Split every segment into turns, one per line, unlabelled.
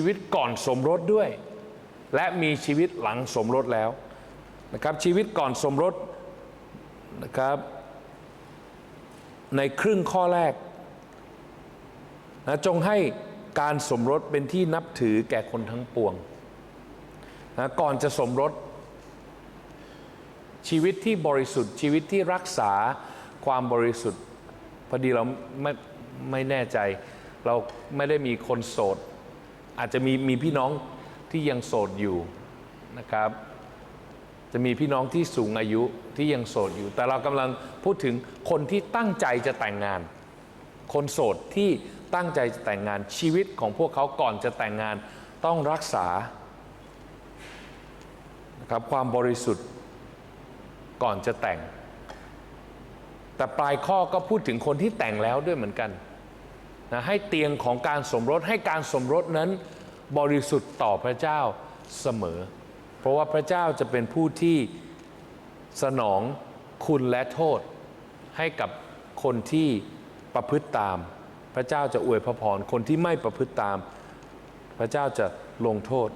ชีวิตก่อนสมรสด้วย และมีชีวิตหลังสมรสแล้วนะครับชีวิตก่อนสมรสนะครับในครึ่งข้อแรกนะจงให้การสมรสเป็นที่นับถือแก่คนทั้งปวงนะก่อนจะสมรส ชีวิตที่บริสุทธิ์ชีวิตที่รักษาความบริสุทธิ์พอดีเราไม่ไม่แน่ใจ เราไม่ได้มีคนโสด อาจจะมีมีพี่น้องที่ยังโสดอยู่นะครับ จะมีพี่น้องที่สูงอายุที่ยังโสดอยู่ แต่เรากำลังพูดถึงคนที่ตั้งใจจะแต่งงาน คนโสดที่ตั้งใจจะแต่งงานชีวิตของพวกเขาก่อนจะแต่งงานต้องรักษานะครับความบริสุทธิ์ก่อนจะแต่ง แต่ปลายข้อก็พูดถึงคนที่แต่งแล้วด้วยเหมือนกันนะให้เตียงของการสมรสให้การสมรสนั้น บริสุทธิ์ต่อพระเจ้าเสมอ เพราะว่าพระเจ้าจะเป็นผู้ที่สนองคุณและโทษ ให้กับคนที่ประพฤติตาม พระเจ้าจะอวยพระพรคนที่ไม่ประพฤติตาม พระเจ้าจะลงโทษ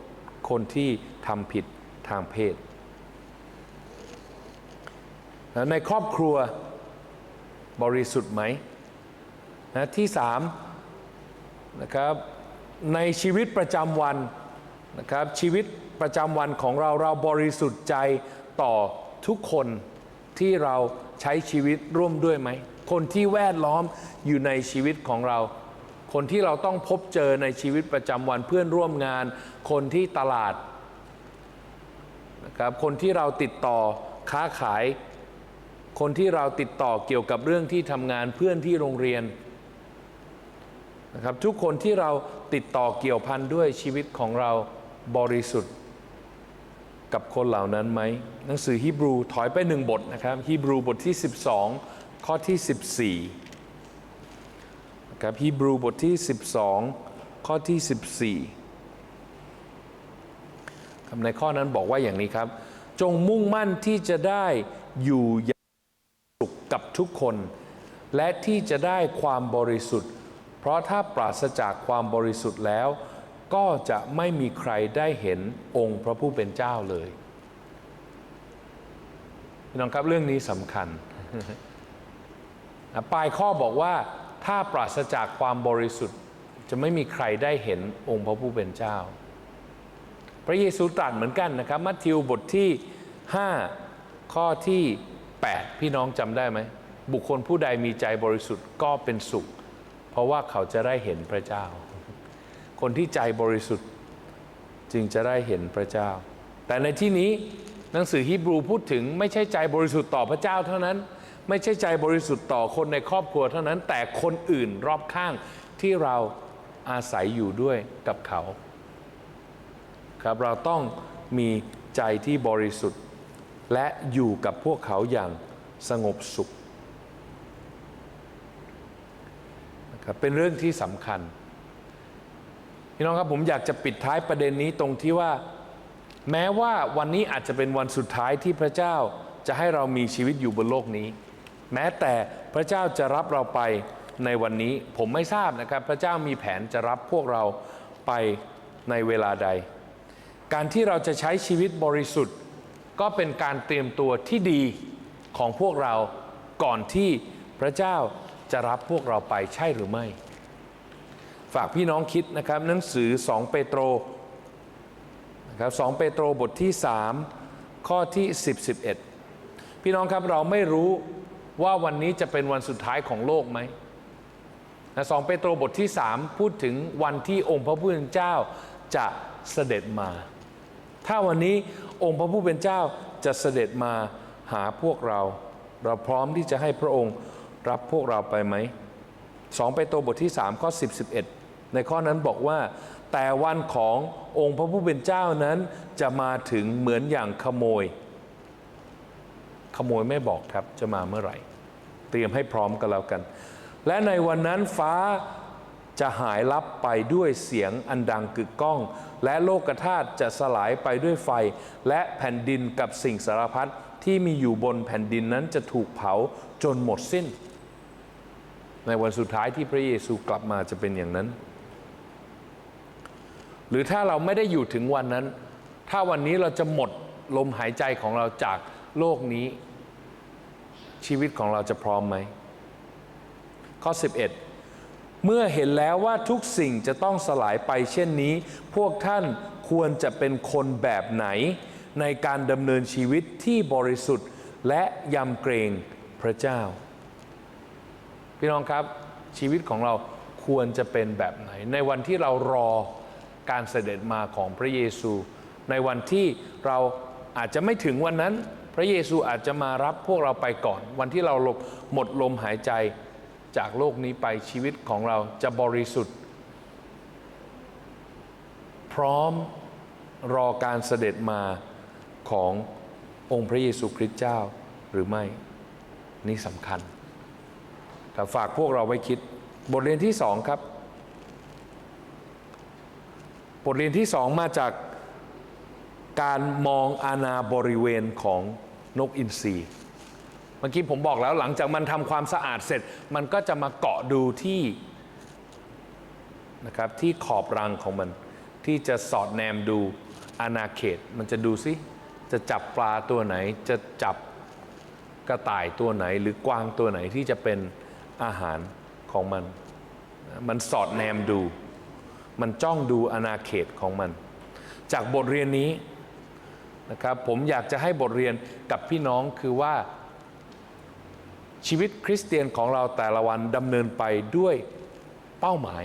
คนที่ทำผิดทางเพศ ในครอบครัวบริสุทธิ์ไหมนะที่สามนะครับ ในชีวิตประจำวันนะครับชีวิตประจำวันของเราเราบริสุทธิ์ใจต่อทุกคนที่เราใช้ชีวิตร่วมด้วยไหม คนที่แวดล้อมอยู่ในชีวิตของเรา คนที่เราต้องพบเจอในชีวิตประจำวันเพื่อนร่วมงาน คนที่ตลาดนะครับคนที่เราติดต่อค้าขาย คนที่เราติดต่อเกี่ยวกับเรื่องที่ทำงานเพื่อนที่โรงเรียน นะครับทุกคนที่เราติดต่อเกี่ยวพันด้วยชีวิตของเราบริสุทธิ์กับคนเหล่านั้นไหม หนังสือฮีบรูถอยไปหนึ่งบทนะครับฮีบรูบทที่ 12 ข้อที่ 14นะครับฮีบรูบทที่ 12 ข้อที่ 14ครับในข้อนั้นบอกว่าอย่างนี้ครับ จงมุ่งมั่นที่จะได้อยู่อย่างสุขกับทุกคน และที่จะได้ความบริสุทธิ์ เพราะถ้าปราศจากความบริสุทธิ์แล้ว ก็จะไม่มีใครได้เห็นองค์พระผู้เป็นเจ้าเลยพี่น้องครับเรื่องนี้สำคัญปลายข้อบอกว่าถ้าปราศจากความบริสุทธิ์ จะไม่มีใครได้เห็นองค์พระผู้เป็นเจ้า พระเยซูตรัสเหมือนกันนะครับมัทธิวบทที่ 5 ข้อที่ 8 พี่น้องจำได้ไหม บุคคลผู้ใดมีใจบริสุทธิ์ก็เป็นสุข ราะว่าเขาจะได้เห็นพระเจ้า คนที่ใจบริสุทธิ์จึงจะได้เห็นพระเจ้า แต่ในที่นี้หนังสือฮีบรูพูดถึงไม่ใช่ใจบริสุทธิ์ต่อพระเจ้าเท่านั้น ไม่ใช่ใจบริสุทธิ์ต่อคนในครอบครัวเท่านั้น แต่คนอื่นรอบข้างที่เราอาศัยอยู่ด้วยกับเขาครับเราต้องมีใจที่บริสุทธิ์ และอยู่กับพวกเขาอย่างสงบสุขนะ ครับเป็นเรื่องที่สำคัญ พี่น้องครับผมอยากจะปิดท้ายประเด็นนี้ตรงที่ว่า แม้ว่าวันนี้อาจจะเป็นวันสุดท้ายที่พระเจ้าจะให้เรามีชีวิตอยู่บนโลกนี้ แม้แต่พระเจ้าจะรับเราไปในวันนี้ผมไม่ทราบนะครับ พระเจ้ามีแผนจะรับพวกเราไปในเวลาใด การที่เราจะใช้ชีวิตบริสุทธิ์ ก็เป็นการเตรียมตัวที่ดีของพวกเราก่อนที่พระเจ้า จะรับพวกเราไปใช่หรือไม่ ฝากพี่น้องคิดนะครับหนังสือ 2 เปโตรนะครับ2เปโตรบทที่ 3 ข้อที่ 10 11 พี่น้องครับเราไม่รู้ว่าวันนี้จะเป็นวันสุดท้ายของโลกไหมนะ2เปโตรบทที่ 3 พูดถึงวันที่องค์พระผู้เป็นเจ้าจะเสด็จมา ถ้าวันนี้องค์พระผู้เป็นเจ้าจะเสด็จมาหาพวกเรา เราพร้อมที่จะให้พระองค์ รับพวกเราไปไหม2เปโตบทที่ 3 ข้อ 10 11 ในข้อนั้นบอกว่า แต่วันขององค์พระผู้เป็นเจ้านั้นจะมาถึงเหมือนอย่างขโมย ขโมยไม่บอกครับจะมาเมื่อไหร่ เตรียมให้พร้อมกันแล้วกัน และในวันนั้นฟ้าจะหายลับไปด้วยเสียงอันดังกึกก้อง และโลกธาตุจะสลายไปด้วยไฟ และแผ่นดินกับสิ่งสารพัดที่มีอยู่บนแผ่นดินนั้นจะถูกเผาจนหมดสิ้น ในวันสุดท้ายที่พระเยซูกลับมาจะเป็นอย่างนั้น หรือถ้าเราไม่ได้อยู่ถึงวันนั้น ถ้าวันนี้เราจะหมดลมหายใจของเราจากโลกนี้ ชีวิตของเราจะพร้อมไหม ข้อ 11 เมื่อเห็นแล้วว่าทุกสิ่งจะต้องสลายไปเช่นนี้ พวกท่านควรจะเป็นคนแบบไหน ในการดำเนินชีวิตที่บริสุทธิ์และยำเกรงพระเจ้า พี่น้องครับชีวิตของเราควรจะเป็นแบบไหน ในวันที่เรารอการเสด็จมาของพระเยซู ในวันที่เราอาจจะไม่ถึงวันนั้น พระเยซูอาจจะมารับพวกเราไปก่อน วันที่เราหมดลมหายใจจากโลกนี้ไปชีวิตของเราจะบริสุทธิ์ พร้อมรอการเสด็จมาขององค์พระเยซูคริสต์เจ้าหรือไม่ นี่สำคัญ ฝากพวกเราไว้คิด บทเรียนที่สองครับ บทเรียนที่สองมาจากการมองอาณาบริเวณของนกอินทรีเมื่อกี้ผมบอกแล้วหลังจากมันทำความสะอาดเสร็จ มันก็จะมาเกาะดูที่นะครับที่ขอบรังของมัน ที่จะสอดแนมดูอาณาเขต มันจะดูซิจะจับปลาตัวไหน จะจับกระต่ายตัวไหน หรือกวางตัวไหนที่จะเป็น อาหารของมัน มันสอดแนมดู มันจ้องดูอาณาเขตของมัน จากบทเรียนนี้นะครับผมอยากจะให้บทเรียนกับพี่น้องคือว่าชีวิตคริสเตียนของเราแต่ละวันดำเนินไปด้วยเป้าหมาย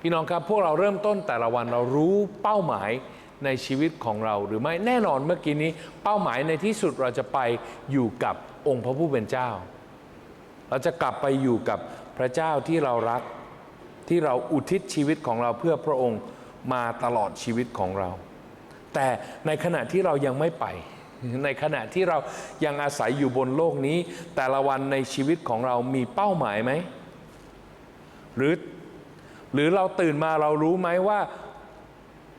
พี่น้องครับพวกเราเริ่มต้นแต่ละวันเรารู้เป้าหมายในชีวิตของเราหรือไม่แน่นอนเมื่อกี้นี้ เป้าหมายในที่สุดเราจะไปอยู่กับองค์พระผู้เป็นเจ้า เราจะกลับไปอยู่กับพระเจ้าที่เรารักที่เราอุทิศชีวิตของเราเพื่อพระองค์มาตลอดชีวิตของเรา แต่ในขณะที่เรายังไม่ไป ในขณะที่เรายังอาศัยอยู่บนโลกนี้ แต่ละวันในชีวิตของเรามีเป้าหมายไหมหรือหรือเราตื่นมาเรารู้ไหมว่า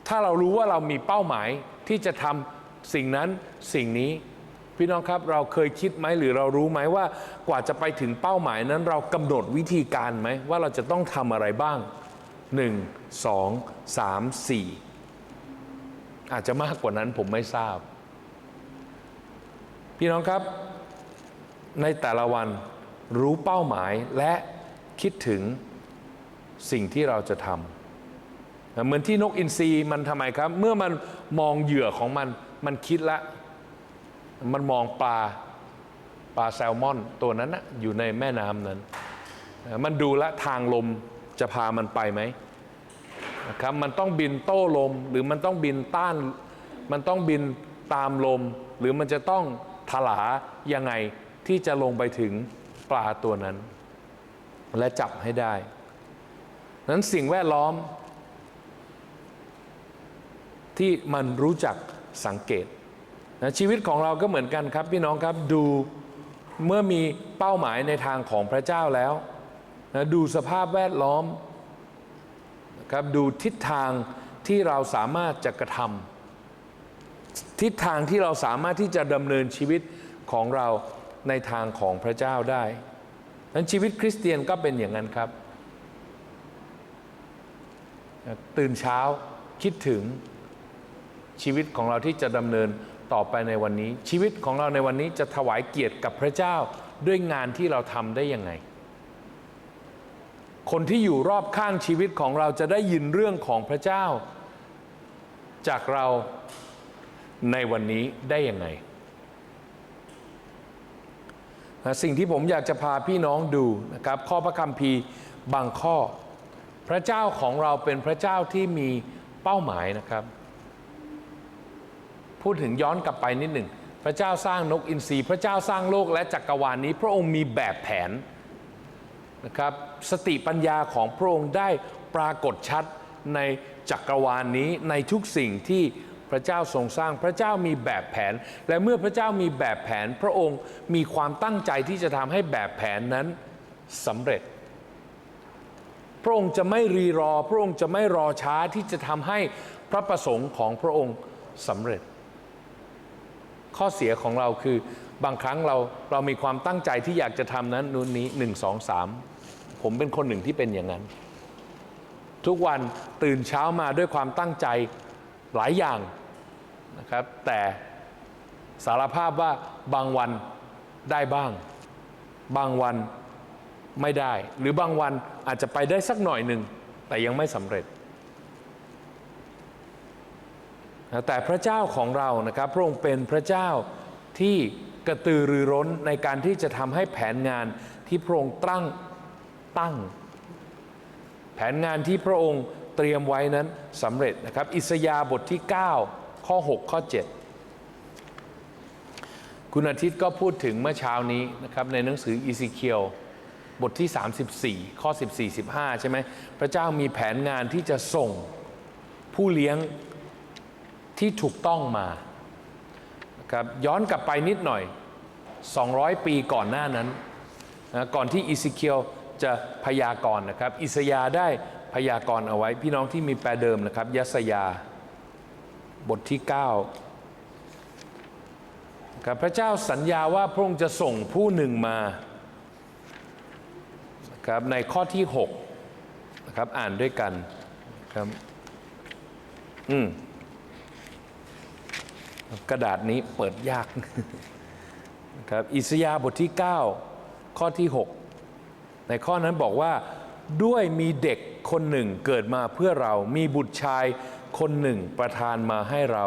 ถ้าเรารู้ว่าเรามีเป้าหมายที่จะทำสิ่งนั้นสิ่งนี้ พี่น้องครับเราเคยคิดไหมหรือเรารู้ไหมว่ากว่าจะไปถึงเป้าหมายนั้น เรากำหนดวิธีการไหมว่าเราจะต้องทำอะไรบ้าง 1 2 3 4 อาจจะมากกว่านั้นผมไม่ทราบ พี่น้องครับ ในแต่ละวันรู้เป้าหมายและคิดถึงสิ่งที่เราจะทำเหมือนที่นกอินทรีมันทำไมครับ เมื่อมันมองเหยื่อของมันมันคิดละ มันมองปลาปลาแซลมอนตัวนั้นนะอยู่ในแม่น้ำนั้น มันดูละทางลมจะพามันไปไหมนะครับมันต้องบินโต้ลมหรือมันต้องบินต้าน มันต้องบินตามลม หรือมันจะต้องถลายังไงที่จะลงไปถึงปลาตัวนั้น และจับให้ได้นั้นสิ่งแวดล้อม ที่มันรู้จักสังเกต นะชีวิตของเราก็เหมือนกันครับพี่น้องครับดูเมื่อมีเป้าหมายในทางของพระเจ้าแล้วนะดูสภาพแวดล้อมนะครับดูทิศทางที่เราสามารถจะกระทำทิศทางที่เราสามารถที่จะดำเนินชีวิตของเราในทางของพระเจ้าได้นั้นชีวิตคริสเตียนก็เป็นอย่างนั้นครับ ตื่นเช้าคิดถึงชีวิตของเราที่จะดำเนิน ต่อไปในวันนี้ ชีวิตของเราในวันนี้จะถวายเกียรติกับพระเจ้าด้วยงานที่เราทำได้ยังไง คนที่อยู่รอบข้างชีวิตของเราจะได้ยินเรื่องของพระเจ้า จากเราในวันนี้ได้ยังไงสิ่งที่ผมอยากจะพาพี่น้องดูนะครับข้อพระคัมภีร์บางข้อ พระเจ้าของเราเป็นพระเจ้าที่มีเป้าหมายนะครับ พูดถึงย้อนกลับไปนิดหนึ่ง พระเจ้าสร้างนกอินทรีพระเจ้าสร้างโลกและจักรวาลนี้ พระองค์มีแบบแผนนะครับสติปัญญาของพระองค์ได้ปรากฏชัดในจักรวาลนี้ในทุกสิ่งที่พระเจ้าทรงสร้างพระเจ้ามีแบบแผน และเมื่อพระเจ้ามีแบบแผน พระองค์มีความตั้งใจที่จะทำให้แบบแผนนั้นสำเร็จ พระองค์จะไม่รีรอ พระองค์จะไม่รอช้าที่จะทำให้พระประสงค์ของพระองค์สำเร็จ ข้อเสียของเราคือบางครั้งเราเรามีความตั้งใจที่อยากจะทำนั้นนู่นนี้หนึ่งสองสามผมเป็นคนหนึ่งที่เป็นอย่างนั้น ทุกวันตื่นเช้ามาด้วยความตั้งใจหลายอย่างนะครับ แต่สารภาพว่าบางวันได้บ้าง บางวันไม่ได้ หรือบางวันอาจจะไปได้สักหน่อยหนึ่งแต่ยังไม่สำเร็จ แต่พระเจ้าของเรานะครับพระองค์เป็นพระเจ้าที่กระตือรือร้นในการที่จะทำให้แผนงานที่พระองค์ตั้งตั้ง แผนงานที่พระองค์เตรียมไว้นั้นสำเร็จนะครับ อิสยาห์บทที่ 9 ข้อ 6 ข้อ 7 คุณอาทิตย์ก็พูดถึงเมื่อเช้านี้นะครับในหนังสืออีซิเคียวบทที่ 34 ข้อ 14 15 ใช่ไหมพระเจ้ามีแผนงานที่จะส่งผู้เลี้ยง ที่ถูกต้องมาครับย้อนกลับไปนิดหน่อย 200 ปีก่อนหน้านั้นนะก่อนที่อิซิเคียวจะพยากรณ์นะครับ อิสยาได้พยากรณ์เอาไว้ พี่น้องที่มีแปลเดิมนะครับยัสยาบทที่9ครับพระเจ้าสัญญาว่าพระองค์จะส่งผู้หนึ่งมาครับในข้อที่6นะครับอ่านด้วยกันครับอืม กระดาษนี้เปิดยากนะครับอิสยาบทที่ 9 ข้อที่ 6 ในข้อนั้นบอกว่าด้วยมีเด็กคนหนึ่งเกิดมาเพื่อเรามีบุตรชายคนหนึ่งประทานมาให้เรา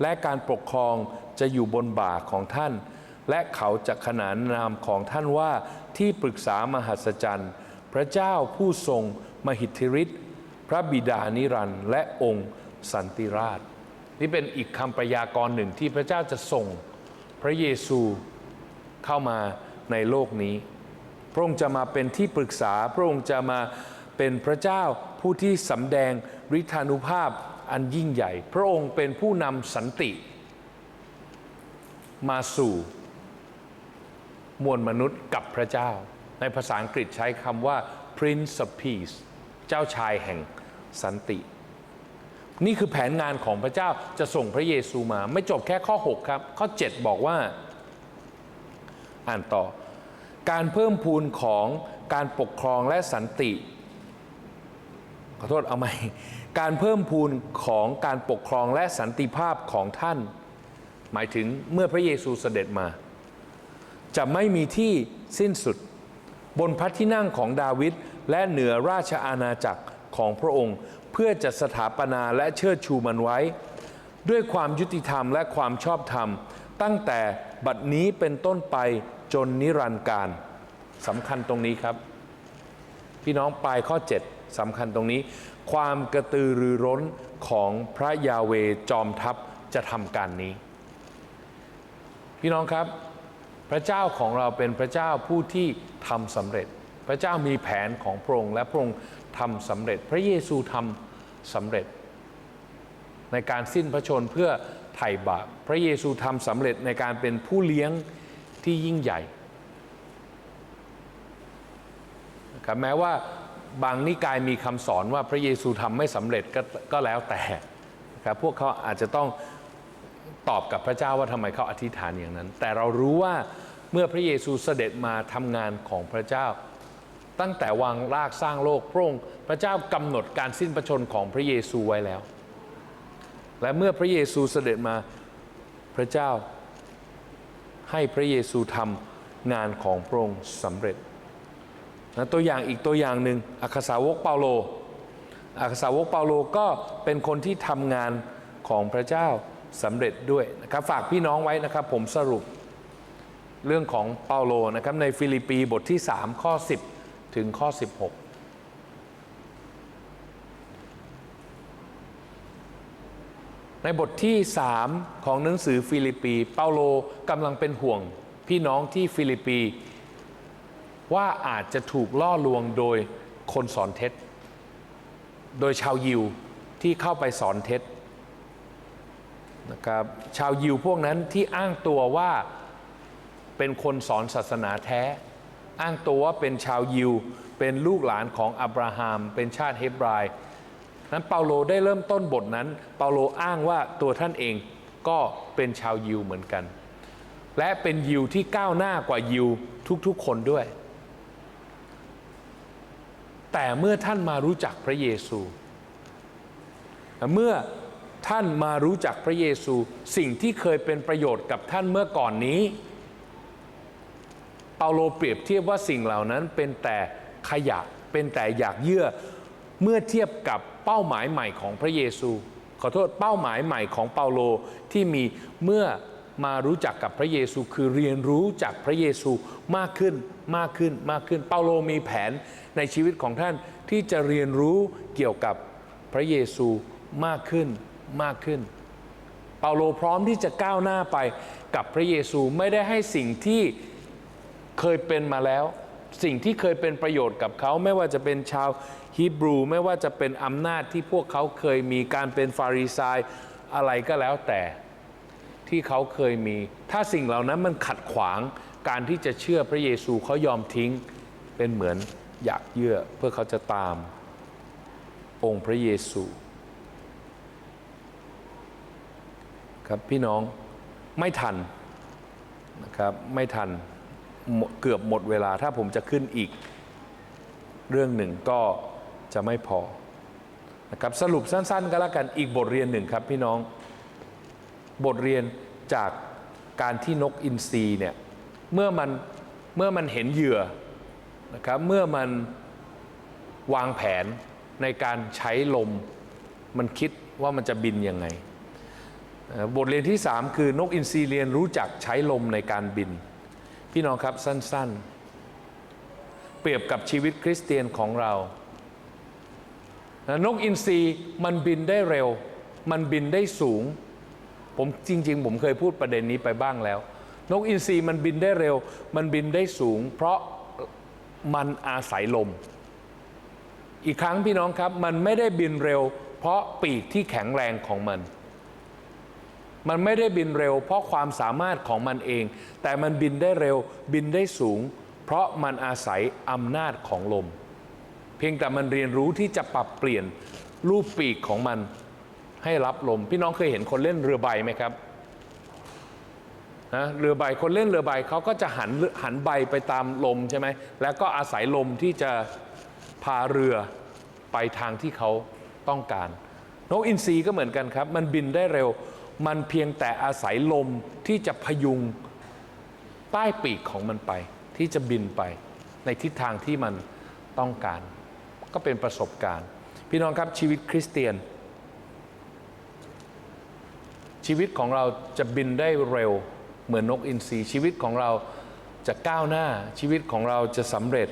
และการปกครองจะอยู่บนบ่าของท่าน และเขาจะขนานนามของท่านว่าที่ปรึกษามหัศจรรย์ พระเจ้าผู้ทรงมหิทธิฤทธิ์พระบิดานิรันดร์และองค์สันติราช นี่เป็นอีกคำประยากรณ์หนึ่งที่พระเจ้าจะส่งพระเยซูเข้ามาในโลกนี้ พระองค์จะมาเป็นที่ปรึกษา พระองค์จะมาเป็นพระเจ้าผู้ที่สำแดงฤทธานุภาพอันยิ่งใหญ่ พระองค์เป็นผู้นำสันติ มาสู่มวลมนุษย์กับพระเจ้า ในภาษาอังกฤษใช้คำว่า Prince of Peace เจ้าชายแห่งสันติ นี่คือแผนงานของพระเจ้าจะส่งพระเยซูมา ไม่จบแค่ข้อ 6 ครับ ข้อ 7 บอกว่า อ่านต่อ การเพิ่มพูนของการปกครองและสันติ ขอโทษเอาใหม่ การเพิ่มพูนของการปกครองและสันติภาพของท่าน หมายถึงเมื่อพระเยซูเสด็จมา จะไม่มีที่สิ้นสุด บนพระที่นั่งของดาวิดและเหนือราชอาณาจักรของพระองค์ เพื่อจะสถาปนาและเชิดชูมันไว้ ด้วยความยุติธรรมและความชอบธรรม ตั้งแต่บัดนี้เป็นต้นไปจนนิรันดร์การสำคัญตรงนี้ครับ พี่น้องปลายข้อ 7สำคัญตรงนี้ ความกระตือรือร้นของพระยาเวจอมทัพจะทำการนี้ พี่น้องครับ พระเจ้าของเราเป็นพระเจ้าผู้ที่ทำสำเร็จ พระเจ้ามีแผนของพระองค์และพระองค์ทำสำเร็จ พระเยซูทำ สำเร็จ ในการสิ้นพระชนเพื่อไถ่บาปพระเยซูทำสำเร็จในการเป็นผู้เลี้ยงที่ยิ่งใหญ่ครับแม้ว่าบางนิกายมีคำสอนว่าพระเยซูทำไม่สำเร็จก็ก็แล้วแต่ครับพวกเขาอาจจะต้องตอบกับพระเจ้าว่าทำไมเขาอธิษฐานอย่างนั้น แต่เรารู้ว่าเมื่อพระเยซูเสด็จมาทำงานของพระเจ้า ตั้งแต่วางรากสร้างโลกพระองค์พระเจ้ากำหนดการสิ้นพระชนของพระเยซูไว้แล้ว และเมื่อพระเยซูเสด็จมาพระเจ้าให้พระเยซูทำงานของพระองค์สำเร็จนะตัวอย่างอีกตัวอย่างหนึ่งอัครสาวกเปาโลอัครสาวกเปาโลก็เป็นคนที่ทำงานของพระเจ้าสำเร็จด้วยนะครับฝากพี่น้องไว้นะครับผมสรุปเรื่องของเปาโลนะครับในฟิลิปปีบทที่ 3 ข้อ 10 ถึงข้อ 16ในบทที่ 3 ของหนังสือฟิลิปปีเปาโลกำลังเป็นห่วงพี่น้องที่ฟิลิปปี ว่าอาจจะถูกล่อลวงโดยคนสอนเท็จ โดยชาวยิวที่เข้าไปสอนเท็จนะครับชาวยิวพวกนั้นที่อ้างตัวว่าเป็นคนสอนศาสนาแท้ อ้างตัวว่าเป็นชาวยิว เป็นลูกหลานของอับราฮัมเป็นชาติเฮบรายนั้นเปาโลได้เริ่มต้นบทนั้น เปาโลอ้างว่าตัวท่านเองก็เป็นชาวยิวเหมือนกัน และเป็นยิวที่ก้าวหน้ากว่ายิวทุกๆคนด้วย แต่เมื่อท่านมารู้จักพระเยซู เมื่อท่านมารู้จักพระเยซู สิ่งที่เคยเป็นประโยชน์กับท่านเมื่อก่อนนี้ เปาโลเปรียบเทียบว่าสิ่งเหล่านั้นเป็นแต่ขยะเป็นแต่อยากเยื่อเมื่อเทียบกับเป้าหมายใหม่ของพระเยซู ขอโทษเป้าหมายใหม่ของเปาโลที่มีเมื่อมารู้จักกับพระเยซูคือเรียนรู้จากพระเยซูมากขึ้นมากขึ้นมากขึ้น เปาโลมีแผนในชีวิตของท่านที่จะเรียนรู้เกี่ยวกับพระเยซูมากขึ้นมากขึ้น เปาโลพร้อมที่จะก้าวหน้าไปกับพระเยซูไม่ได้ให้สิ่งที่ เคยเป็นมาแล้ว สิ่งที่เคยเป็นประโยชน์กับเขาไม่ว่าจะเป็นชาวฮีบรู ไม่ว่าจะเป็นอำนาจที่พวกเขาเคยมีการเป็นฟาริสายอะไรก็แล้วแต่ที่เขาเคยมี ถ้าสิ่งเหล่านั้นมันขัดขวางการที่จะเชื่อพระเยซูเขายอมทิ้งเป็นเหมือนอยากเยื่อเพื่อเขาจะตาม องค์พระเยซู ครับพี่น้องไม่ทันนะครับไม่ทัน เกือบหมดเวลาถ้าผมจะขึ้นอีก เรื่องหนึ่งก็จะไม่พอนะครับสรุปสั้น ๆ ก็แล้วกันอีกบทเรียนหนึ่งครับพี่น้อง บทเรียนจากการที่นกอินทรีเนี่ยเมื่อมันเมื่อมันเห็นเหยื่อนะครับเมื่อมันวางแผนในการใช้ลม มันคิดว่ามันจะบินยังไง บทเรียนที่ 3 คือนกอินทรีเรียนรู้จักใช้ลมในการบิน พี่น้องครับสั้น ๆ เปรียบกับชีวิตคริสเตียนของเรา นกอินทรีมันบินได้เร็ว มันบินได้สูง ผมจริง ๆ ผมเคยพูดประเด็นนี้ไปบ้างแล้ว นกอินทรีมันบินได้เร็ว มันบินได้สูง เพราะมันอาศัยลม อีกครั้งพี่น้องครับ มันไม่ได้บินเร็ว เพราะปีกที่แข็งแรงของมัน มันไม่ได้บินเร็ว เพราะความสามารถของมันเอง แต่มันบินได้เร็วบินได้สูง เพราะมันอาศัยอำนาจของลม เพียงแต่มันเรียนรู้ที่จะปรับเปลี่ยนรูปปีกของมันให้รับลม พี่น้องเคยเห็นคนเล่นเรือใบไหมครับนะเรือใบคนเล่นเรือใบเขาก็จะหันหันใบไปตามลมใช่ไหมแล้วก็อาศัยลมที่จะพาเรือไปทางที่เขาต้องการ นกอินทรีก็เหมือนกันครับ มันบินได้เร็ว มันเพียงแต่อาศัยลมที่จะพยุงใต้ปีกของมันไป ที่จะบินไป ในทิศทางที่มันต้องการ ก็เป็นประสบการณ์ พี่น้องครับชีวิตคริสเตียน ชีวิตของเราจะบินได้เร็วเหมือนนกอินทรีชีวิตของเราจะก้าวหน้าชีวิตของเราจะสำเร็จ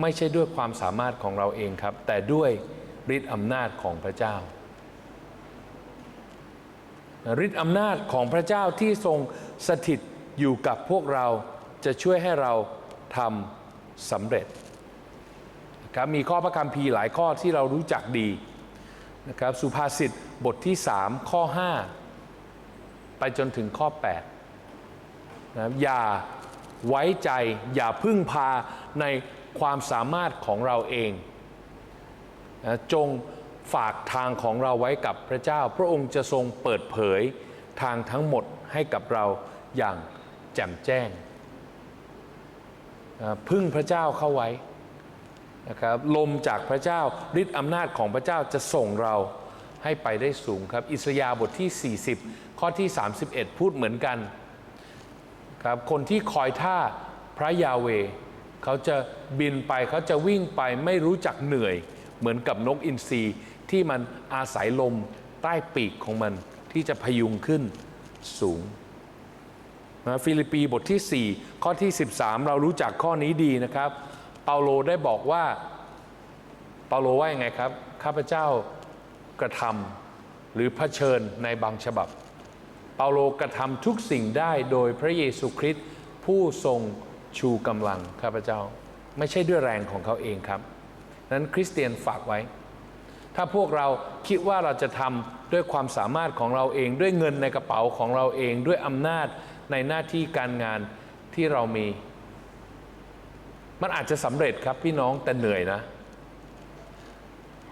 ไม่ใช่ด้วยความสามารถของเราเองครับ แต่ด้วยฤทธิอำนาจของพระเจ้า ฤทธิ์อำนาจของพระเจ้าที่ทรงสถิตอยู่กับพวกเราจะช่วยให้เราทำสำเร็จนะครับมีข้อพระคัมภีร์หลายข้อที่เรารู้จักดีนะครับสุภาษิตบทที่ 3 ข้อ 5 ไปจนถึงข้อ8นะอย่าไว้ใจอย่าพึ่งพาในความสามารถของเราเองนะจง ฝากทางของเราไว้กับพระเจ้า พระองค์จะทรงเปิดเผยทางทั้งหมดให้กับเราอย่างแจ่มแจ้ง พึ่งพระเจ้าเข้าไว้นะครับลมจากพระเจ้าฤทธิ์อำนาจของพระเจ้าจะส่งเราให้ไปได้สูงครับ อิสยาห์บทที่ 40 ข้อที่ 31 พูดเหมือนกันครับคนที่คอยท่าพระยาเว เขาจะบินไปเขาจะวิ่งไปไม่รู้จักเหนื่อยเหมือนกับนกอินทรี ที่มันอาศัยลมใต้ปีกของมันที่จะพยุงขึ้นสูงนะฟิลิปปีบทที่ 4 ข้อที่ 13 เรารู้จักข้อนี้ดีนะครับ เปาโลได้บอกว่า เปาโลว่ายังไงครับ ข้าพเจ้ากระทำหรือเผชิญในบางฉบับ เปาโลกระทำทุกสิ่งได้โดยพระเยซูคริสต์ผู้ทรงชูกำลังข้าพเจ้า ไม่ใช่ด้วยแรงของเขาเองครับ นั้นคริสเตียนฝากไว้ ถ้าพวกเราคิดว่าเราจะทำด้วยความสามารถของเราเอง ด้วยเงินในกระเป๋าของเราเอง ด้วยอำนาจในหน้าที่การงานที่เรามี มันอาจจะสำเร็จครับพี่น้องแต่เหนื่อยนะ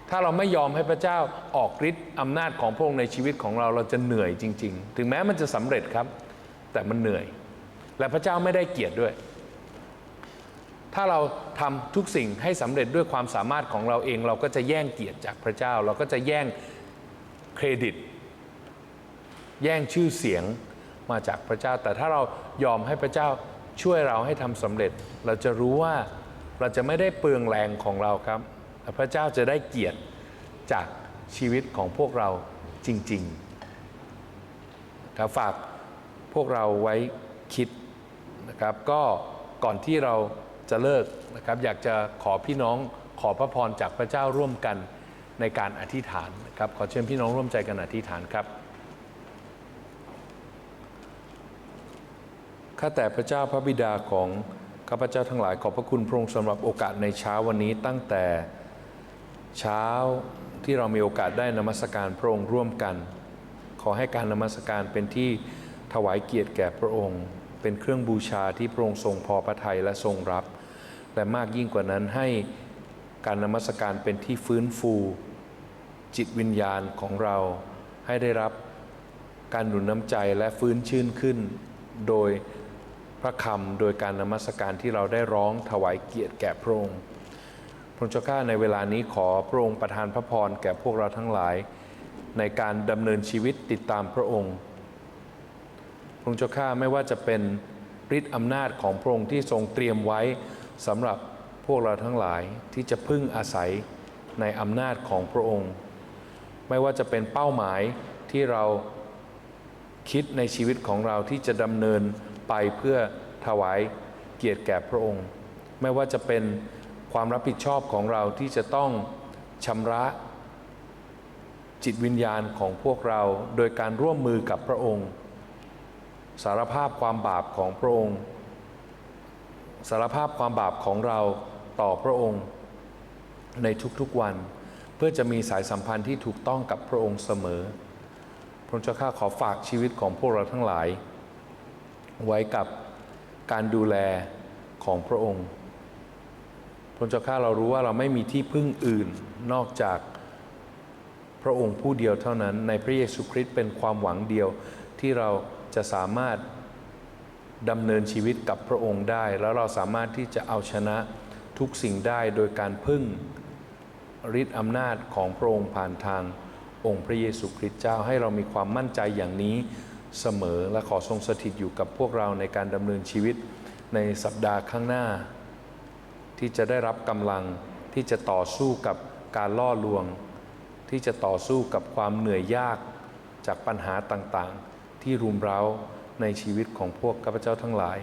ถ้าเราไม่ยอมให้พระเจ้าออกฤทธิ์อำนาจของพระองค์ในชีวิตของเราเราจะเหนื่อยจริง ๆ ถึงแม้มันจะสำเร็จครับ แต่มันเหนื่อย และพระเจ้าไม่ได้เกียรติด้วย ถ้าเราทำทุกสิ่งให้สำเร็จด้วยความสามารถของเราเอง เราก็จะแย่งเกียรติจากพระเจ้า เราก็จะแย่งเครดิต แย่งชื่อเสียงมาจากพระเจ้า แต่ถ้าเรายอมให้พระเจ้าช่วยเราให้ทำสำเร็จ เราจะรู้ว่าเราจะไม่ได้เปลืองแรงของเราครับแต่พระเจ้าจะได้เกียรติจากชีวิตของพวกเราจริงๆครับฝากพวกเราไว้คิดนะครับ ก็ก่อนที่เรา จะเลิกนะครับอยากจะขอพี่น้องขอพระพรจากพระเจ้าร่วมกันในการอธิษฐานนะครับขอเชิญพี่น้องร่วมใจกันอธิษฐานครับข้าแต่พระเจ้าพระบิดาของข้าพเจ้าทั้งหลายขอบพระคุณพระองค์สำหรับโอกาสในเช้าวันนี้ตั้งแต่เช้าที่เรามีโอกาสได้นมัสการพระองค์ร่วมกัน ขอให้การนมัสการเป็นที่ถวายเกียรติแก่พระองค์ เป็นเครื่องบูชาที่พระองค์ทรงพอพระทัยและทรงรับ และมากยิ่งกว่านั้นให้การนมัสการเป็นที่ฟื้นฟูจิตวิญญาณของเรา ให้ได้รับการหนุนน้ำใจและฟื้นชื่นขึ้น โดยพระคำโดยการนมัสการที่เราได้ร้องถวายเกียรติแก่พระองค์พระเจ้าข้าในเวลานี้ขอพระองค์ประทานพระพรแก่พวกเราทั้งหลาย ในการดำเนินชีวิตติดตามพระองค์พระเจ้าข้าไม่ว่าจะเป็นฤทธิอำนาจของพระองค์ที่ทรงเตรียมไว้ สำหรับพวกเราทั้งหลายที่จะพึ่งอาศัยในอำนาจของพระองค์ ไม่ว่าจะเป็นเป้าหมายที่เราคิดในชีวิตของเราที่จะดำเนินไปเพื่อถวายเกียรติแก่พระองค์ ไม่ว่าจะเป็นความรับผิดชอบของเราที่จะต้องชำระจิตวิญญาณของพวกเราโดยการร่วมมือกับพระองค์ สารภาพความบาปของพระองค์ สารภาพความบาปของเราต่อพระองค์ ในทุกๆวัน เพื่อจะมีสายสัมพันธ์ที่ถูกต้องกับพระองค์เสมอ พระเจ้าข้าขอฝากชีวิตของพวกเราทั้งหลาย ไว้กับการดูแลของพระองค์พระเจ้าข้าเรารู้ว่าเราไม่มีที่พึ่งอื่นนอกจากพระองค์ผู้เดียวเท่านั้นในพระเยซูคริสต์เป็นความหวังเดียวที่เราจะสามารถ ดำเนินชีวิตกับพระองค์ได้ แล้วเราสามารถที่จะเอาชนะทุกสิ่งได้โดยการพึ่งฤทธิ์อำนาจของพระองค์ผ่านทางองค์พระเยซูคริสต์เจ้าให้เรามีความมั่นใจอย่างนี้เสมอและขอทรงสถิตอยู่กับพวกเราในการดำเนินชีวิตในสัปดาห์ข้างหน้า ที่จะได้รับกำลังที่จะต่อสู้กับการล่อลวง ที่จะต่อสู้กับความเหนื่อยยากจากปัญหาต่างๆ ที่รุมเร้า ในชีวิตของพวกข้าพเจ้าทั้งหลาย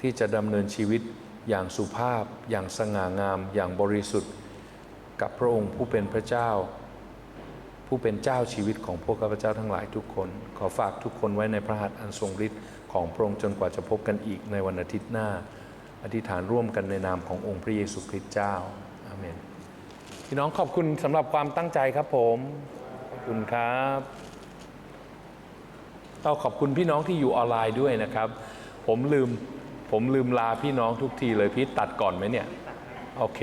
ที่จะดำเนินชีวิตอย่างสุภาพ อย่างสง่างาม อย่างบริสุทธิ์ กับพระองค์ผู้เป็นพระเจ้า ผู้เป็นเจ้าชีวิตของพวกข้าพเจ้าทั้งหลายทุกคน ขอฝากทุกคนไว้ในพระหัตถ์อันทรงฤทธิ์ของพระองค์จนกว่าจะพบกันอีกในวันอาทิตย์หน้า อธิษฐานร่วมกันในนามขององค์พระเยซูคริสต์เจ้าอาเมนพี่น้องขอบคุณสำหรับความตั้งใจครับผมขอบคุณครับ ต้องขอบคุณพี่น้องที่อยู่ออนไลน์ด้วยนะครับ ผมลืมผมลืมลาพี่น้องทุกทีเลยพี่ตัดก่อนไหมเนี่ยโอเค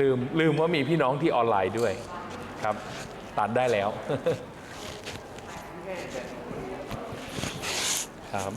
ลืมลืมว่ามีพี่น้องที่ออนไลน์ด้วยครับ ตัดได้แล้วครับ